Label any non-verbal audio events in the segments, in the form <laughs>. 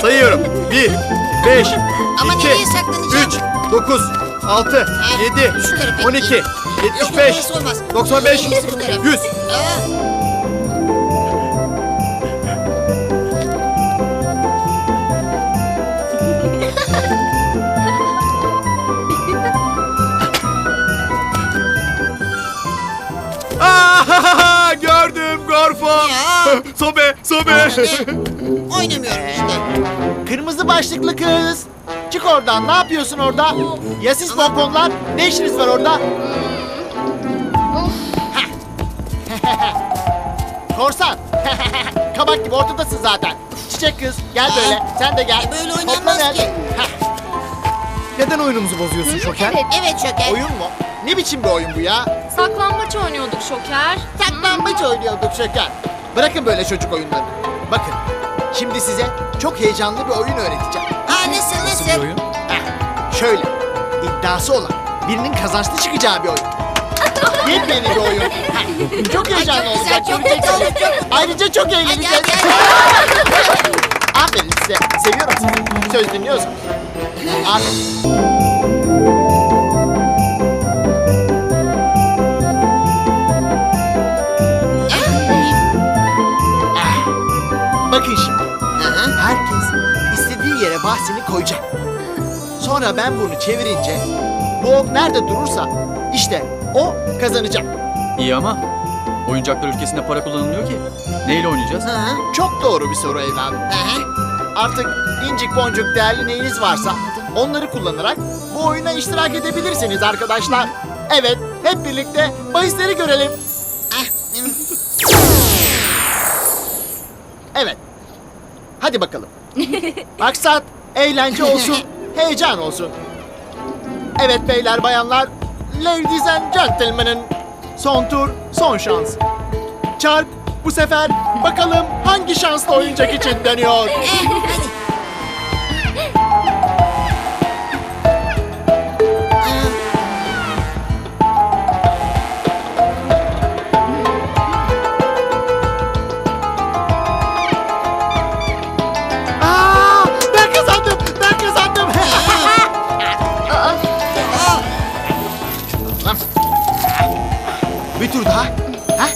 Sayıyorum. 1, 5, Ama 2, nereye saklanacağım? 3, 9, 6, 7, Şu tarafa 12, gideyim. 75, orası olmaz. 95, En iyisi bu taraf. 100. Aa, Aa, sobe, sobe. oynamıyorum işte. Kırmızı başlıklı kız. Çık oradan. Ne yapıyorsun orada? Ya siz pomponlar? Ne işiniz var orada? Hah. Korsan. <laughs> Kabak gibi ortadasın zaten. Çiçek kız gel böyle. Sen de gel. E, böyle oynanmaz ki. Hah. Neden oyunumuzu bozuyorsun Şoker? Evet. Evet Şoker. Oyun mu? Ne biçim bir oyun bu ya? Saklambaç oynuyorduk Şoker. Saklambaç oynuyorduk şeker. Bırakın böyle çocuk oyunlarını. Bakın. Şimdi size çok heyecanlı bir oyun öğreteceğim. Aa, nasıl nasıl? Heh, şöyle. iddiası olan birinin kazançlı çıkacağı bir oyun. <laughs> Yepyeni bir oyun. Heh, çok heyecanlı çok güzel, olacak. çok güzel olur, çok. Ayrıca çok Hadi eğleneceğiz. hadi hadi. Aferin size. Seviyorum sizi. Söz dinliyorsunuz. Aferin. Bahsini koyacak. Sonra ben bunu çevirince bu ok nerede durursa işte o kazanacak. İyi ama oyuncaklar ülkesinde para kullanılmıyor ki. Neyle oynayacağız? Aha. Çok doğru bir soru evladım. Aha. Artık incik boncuk değerli neyiniz varsa onları kullanarak bu oyuna iştirak edebilirsiniz arkadaşlar. Evet, hep birlikte bahisleri görelim. Evet. Hadi bakalım. <laughs> Maksat eğlence olsun, <laughs> heyecan olsun. Evet beyler bayanlar, ladies and gentlemen'ın son tur, son şans. Çark bu sefer bakalım hangi şanslı oyuncak için dönüyor. <laughs> Ha?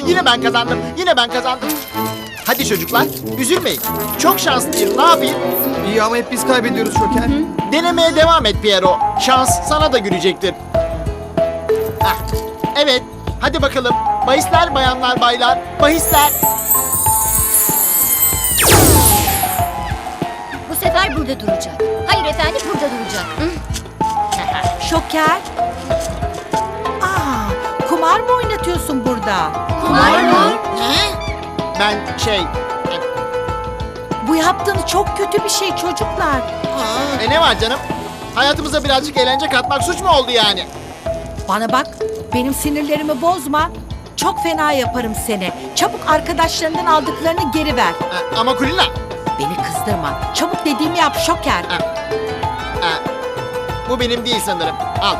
<laughs> yine ben kazandım. Yine ben kazandım. Hadi çocuklar, üzülmeyin. Çok şanslıyım. Ne yapayım? İyi ama hep biz kaybediyoruz Şoker. Denemeye devam et Piero. Şans sana da gülecektir. Ah, evet. Hadi bakalım. Bahisler bayanlar baylar. Bahisler. Bu sefer burada duracak. Hayır efendim burada duracak. Şoker. Aa, kumar mı oynatıyorsun burada? Kumar mı? Ha? Ben şey... Bu yaptığınız çok kötü bir şey çocuklar. Aa. E ne var canım? Hayatımıza birazcık eğlence katmak suç mu oldu yani? Bana bak, benim sinirlerimi bozma. Çok fena yaparım seni. Çabuk arkadaşlarından aldıklarını geri ver. Ama Kulina... Beni kızdırma. Çabuk dediğimi yap Şoker. ha, bu benim değil sanırım. Al.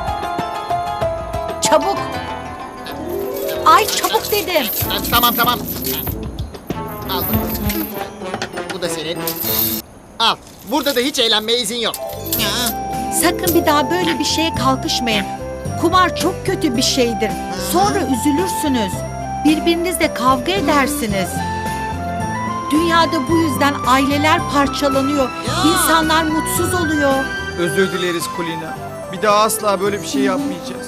Çabuk. Ay çabuk dedim. Tamam tamam. Al. Bu da senin. Al. Burada da hiç eğlenmeye izin yok. Sakın bir daha böyle bir şeye kalkışmayın. Kumar çok kötü bir şeydir. Sonra üzülürsünüz. Birbirinizle kavga edersiniz. Dünyada bu yüzden aileler parçalanıyor. İnsanlar mutsuz oluyor. Özür dileriz Kulina. Bir daha asla böyle bir şey yapmayacağız.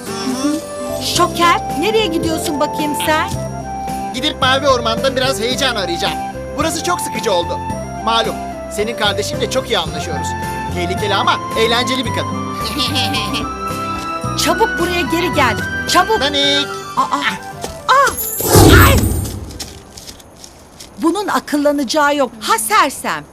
Şoker, nereye gidiyorsun bakayım sen? Gidip Mavi Orman'da biraz heyecan arayacağım. Burası çok sıkıcı oldu. Malum, senin kardeşimle çok iyi anlaşıyoruz. Tehlikeli ama eğlenceli bir kadın. <laughs> Çabuk buraya geri gel. Çabuk. Nanik! Aa, aa. Ay! Bunun akıllanacağı yok. Ha sersem.